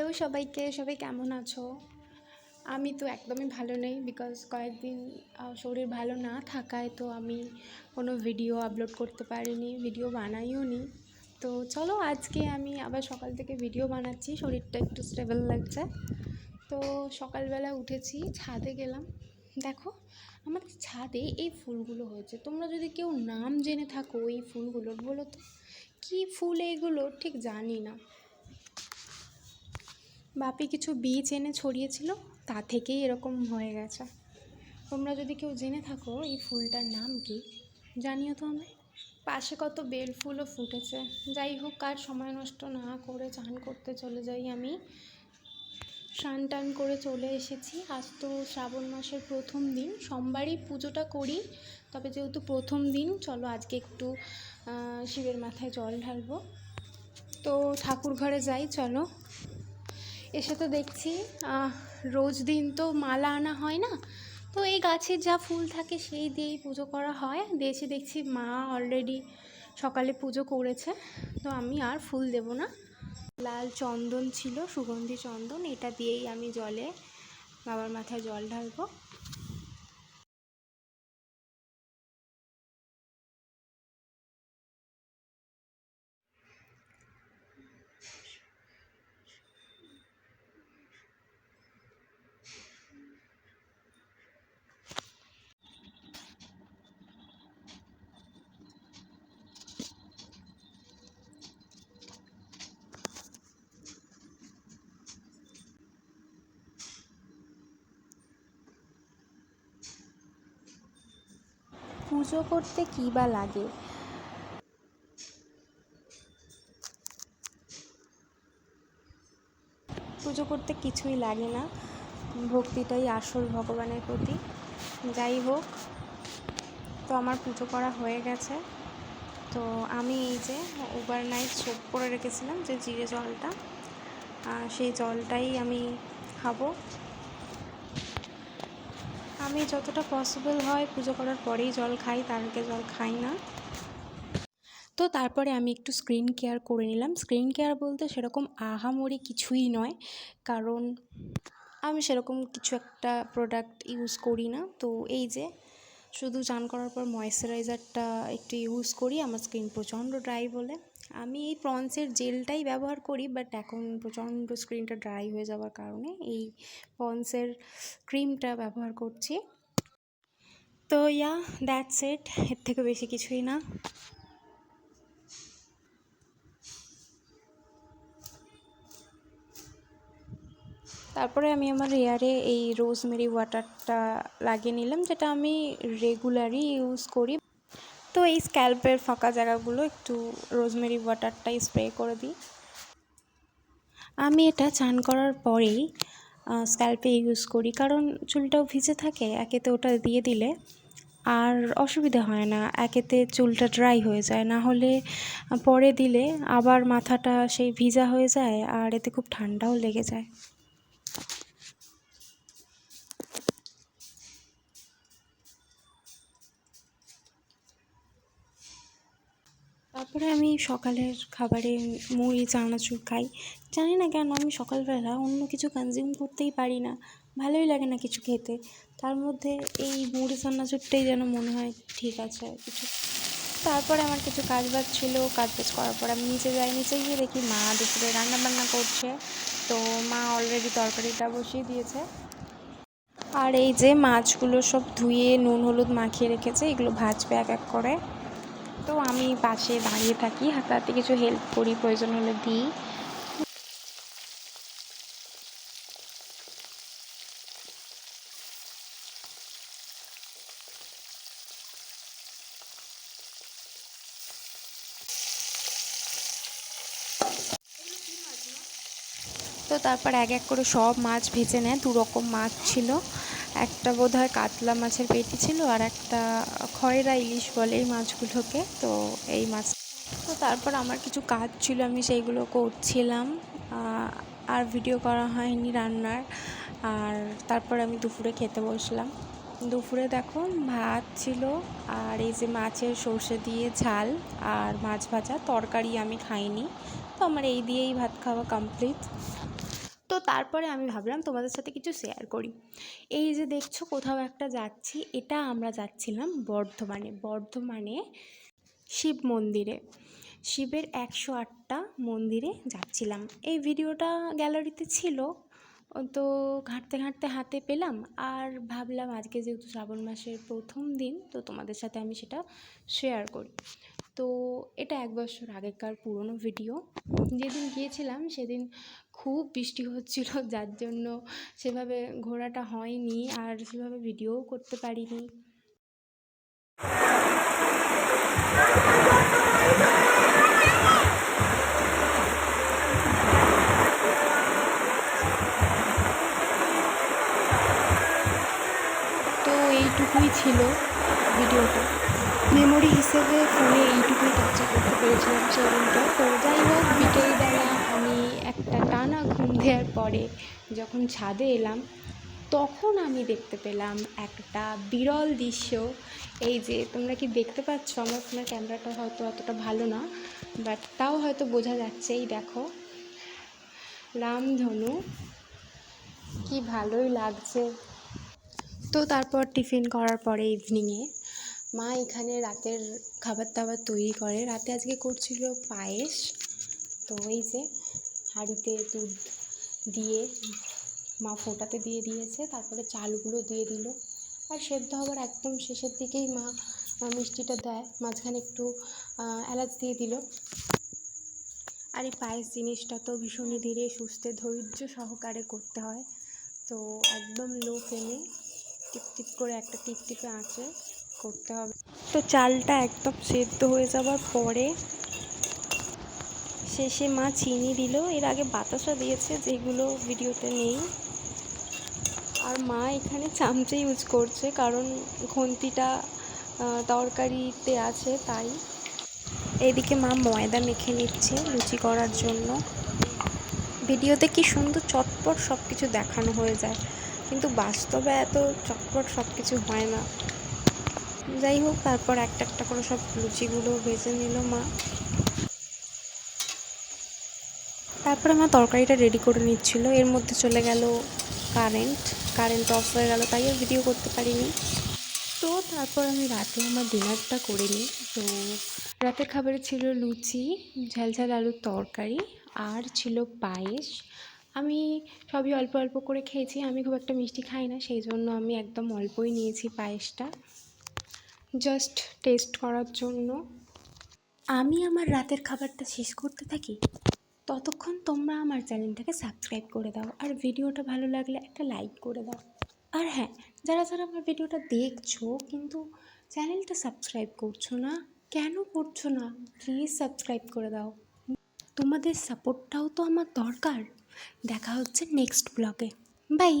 Hello সবাইকে, সবাই কেমন আছো? আমি তো একদমই ভালো নেই বিকজ কয়েকদিন শরীর ভালো না থাকায় তো আমি কোনো ভিডিও আপলোড করতে পারিনি ভিডিও বানাইও নি। তো চলো আজকে আমি আবার সকাল থেকে ভিডিও বানাচ্ছি, শরীরটা একটু স্টেবল লাগছে। তো সকালবেলা উঠেছি, ছাদে গেলাম। দেখো, আমাদের ছাদে এই ফুলগুলো হয়েছে। তোমরা যদি কেউ নাম জেনে থাকো এই ফুলগুলোর, বলো তো। কী ফুল এগুলো? ঠিক জানি না। বাপি কিছু বীজ এনে ছড়িয়েছিল, তা থেকেই এরকম হয়ে গেছে। তোমরা যদি কেউ জেনে থাকো, এই ফুলটার নাম কি, জানিও তো আমায়। পাশে কত বেল ফুলও ফুটেছে। যাই হোক, কার সময় নষ্ট না করে চান করতে চলে যাই আমি। স্নান টান করে চলে এসেছি। আজ তো শ্রাবণ মাসের প্রথম দিন। সোমবারই পুজোটা করি, তবে যেহেতু প্রথম দিন, চলো আজকে একটু শিবের মাথায় জল ঢালবো। তো ঠাকুর ঘরে যাই, চলো। এসে তো দেখছি রোজ দিন তো মালা আনা হয় না। তো এই গাছের যা ফুল থাকে সেই দিয়েই পুজো করা হয়। দিয়েছি, দেখছি মা অলরেডি সকালে পুজো করেছে, তো আমি আর ফুল দেব না। লাল চন্দন ছিল, সুগন্ধি চন্দন, এটা দিয়েই আমি জলে বাবার মাথায় জল ঢালবো। পুজো করতে কী বা লাগে? পুজো করতে কিছুই লাগে না। ভক্তিটাই আসল ভগবানের প্রতি। যাই হোক, তো আমার পুজো করা হয়ে গেছে। তো আমি এই যে ওভার নাইট সোপ করে রেখেছিলাম যে জিরে জলটা। সেই জলটাই আমি খাব। আমি যতটা পসিবল হয় পুজো করার পরেই জল খাই, তার আগে জল খাই না। তো তারপরে আমি একটু স্ক্রিন কেয়ার করে নিলাম। স্ক্রিন কেয়ার বলতে সেরকম আহামরি কিছুই নয়, কারণ আমি সেরকম কিছু একটা প্রোডাক্ট ইউজ করি না। তো এই যে শুধু চান করার পর ময়েশ্চারাইজারটা একটু ইউজ করি, আমার স্কিন প্রচণ্ড ড্রাই বলে। আমি এই প্রন্সের জেলটাই ব্যবহার করি বাট এখন প্রচণ্ড স্ক্রিনটা ড্রাই হয়ে যাওয়ার কারণে এই পন্সের ক্রিমটা ব্যবহার করছি। তো ইয়া দ্যাটস এট এর থেকে বেশি কিছুই না। তারপরে আমি আমার হেয়ারে এই রোজমেরি ওয়াটারটা লাগিয়ে নিলাম, যেটা আমি রেগুলারই ইউজ করি। তো এই স্ক্যাল্পের ফাঁকা জায়গাগুলো একটু রোজমেরি ওয়াটারটাই স্প্রে করে দিই। আমি এটা চান করার পরেই স্ক্যাল্পে ইউজ করি, কারণ চুলটাও ভিজে থাকে, একেতে ওটা দিয়ে দিলে আর অসুবিধা হয় না, একেতে চুলটা ড্রাই হয়ে যায়। না হলে, পরে দিলে আবার মাথাটা সেই ভিজা হয়ে যায় আর এতে খুব ঠান্ডাও লেগে যায়। তারপরে আমি সকালের খাবারে মুড়ি, চানাচুর খাই। জানি না কেন, আমি সকালবেলা অন্য কিছু কনজিউম করতেই পারি না। ভালোই লাগে না কিছু খেতে। তার মধ্যে এই মুড়ি, চানাচুরটাই যেন মনে হয় ঠিক আছে কিছু। তারপরে আমার কিছু কাজ বাজ ছিল কাজ বাজ করার পর আমি নিচে যাই। নিচে গিয়ে দেখি মা দুপুরে রান্না বান্না করছে। তো মা অলরেডি তরকারিটা বসিয়ে দিয়েছে। আর এই যে মাছগুলো সব ধুয়ে, নুন, হলুদ মাখিয়ে রেখেছে, এগুলো ভাজবে এক এক করে। তো আমি পাশে দাঁড়িয়ে থাকি হাতে কিছু হেল্প করি, প্রয়োজন হলে দিই। তো তারপর এক এক করে সব মাছ ভেজে নেয় দু রকম মাছ ছিল। একটা বোধ হয় কাতলা মাছের পেটি ছিল আর একটা খয়রা ইলিশ বলে এই মাছগুলোকে, তো এই মাছ। তো তারপর আমার কিছু কাজ ছিল, আমি সেইগুলো করছিলাম। আর ভিডিও করা হয়নি রান্নার। আর তারপর আমি দুপুরে খেতে বসলাম। দুপুরে দেখো ভাত ছিল আর এই যে মাছের সর্ষে দিয়ে ঝাল আর মাছ ভাজা, তরকারি আমি খাইনি। তো আমার এই দিয়েই ভাত খাওয়া কমপ্লিট তো তারপরে আমি ভাবলাম তোমাদের সাথে কিছু শেয়ার করি। এই যে দেখছ কোথাও একটা যাচ্ছি, এটা আমরা যাচ্ছিলাম বর্ধমানে। বর্ধমানে শিব মন্দিরে। শিবের একশো আটটা মন্দিরে যাচ্ছিলাম। এই ভিডিওটা গ্যালারিতে ছিল, তো ঘাঁটতে ঘাঁটতে হাতে পেলাম। আর ভাবলাম আজকে যেহেতু শ্রাবণ মাসের প্রথম দিন, তো তোমাদের সাথে আমি সেটা শেয়ার করি। তো এটা এক বছর আগেকার পুরনো ভিডিও। যেদিন গিয়েছিলাম সেদিন খুব বৃষ্টি হচ্ছিল, যার জন্য সেভাবে ঘোরাটা হয়নি আর সেভাবে ভিডিওও করতে পারিনি। তো এইটুকুই ছিল ভিডিওটা। মেমোরি হিসেবে ফোনে এইটুকুই ক্যাপচার করতে পেরেছিলাম সেদিনটা তো যাই হোক, বিকেলবেলা আমি একটা টানা ঘুম দেওয়ার পরে যখন ছাদে এলাম, তখন আমি দেখতে পেলাম একটা বিরল দৃশ্য। এই যে, তোমরা কি দেখতে পাচ্ছ? আমার ফোনের ক্যামেরাটা হয়তো অতটা ভালো না, বাট তাও হয়তো বোঝা যাচ্ছে। এই দেখো, রামধনু, কি ভালোই লাগছে। তো তারপর টিফিন করার পরে ইভিনিংয়ে মা এখানে রাতের খাবার দাবার তৈরি করে। রাতে আজকে করছিল পায়েস। তো এই যে হাঁড়িতে দুধ দিয়ে মা ফোটাতে দিয়ে দিয়েছে, তারপরে চালগুলো দিয়ে দিল। আর সেদ্ধ হবার একদম শেষের দিকেই মা মিষ্টিটা দেয়। মাঝখানে একটু এলাচ দিয়ে দিল। আর এই পায়েস জিনিসটা তো ভীষণই ধীরে সুস্থে ধৈর্য সহকারে করতে হয়। তো একদম লো ফ্লেমে টিপ টিপ করে একটা টিপ টিপে আঁচে। করতে হবে। তো চালটা একদম সেদ্ধ হয়ে যাওয়ার পরে শেষে মা চিনি দিল। এর আগে বাতাসা দিয়েছে যেগুলো ভিডিওতে নেই। আর মা এখানে চামচে ইউজ করছে কারণ খুন্তিটা আহ, তরকারিতে আছে তাই। এদিকে মা ময়দা মেখে নিচ্ছে লুচি করার জন্য। ভিডিওতে কি সুন্দর চটপট সব কিছু দেখানো হয়ে যায় কিন্তু বাস্তবে এত চটপট সব কিছু হয় না। যাই হোক, তারপর একটা একটা করে সব লুচিগুলো ভেজে নিল মা। তারপরে মা তরকারিটা রেডি করে নিচ্ছিল। এর মধ্যে চলে গেল কারেন্ট কারেন্ট অফ হয়ে গেল, তাই আর ভিডিও করতে পারিনি। তো তারপর আমি রাতে আমার ডিনারটা করে নিই। তো রাতের খাবারে ছিল লুচি ঝাল ঝাল আলুর তরকারি আর ছিল পায়েস। আমি সবই অল্প অল্প করে খেয়েছি। আমি খুব একটা মিষ্টি খাই না, সেই জন্য আমি একদম অল্পই নিয়েছি পায়েসটা। জাস্ট টেস্ট করার জন্য। আমি আমার রাতের খাবারটা শেষ করতে থাকি? ততক্ষণ তোমরা আমার চ্যানেলটাকে সাবস্ক্রাইব করে দাও আর ভিডিওটা ভালো লাগলে একটা লাইক করে দাও। আর হ্যাঁ যারা যারা আমার ভিডিওটা দেখছ কিন্তু চ্যানেলটা সাবস্ক্রাইব করছ না, কেন করছ না? প্লিজ সাবস্ক্রাইব করে দাও। তোমাদের সাপোর্টটাও তো আমার দরকার। দেখা হচ্ছে নেক্সট ব্লগে বাই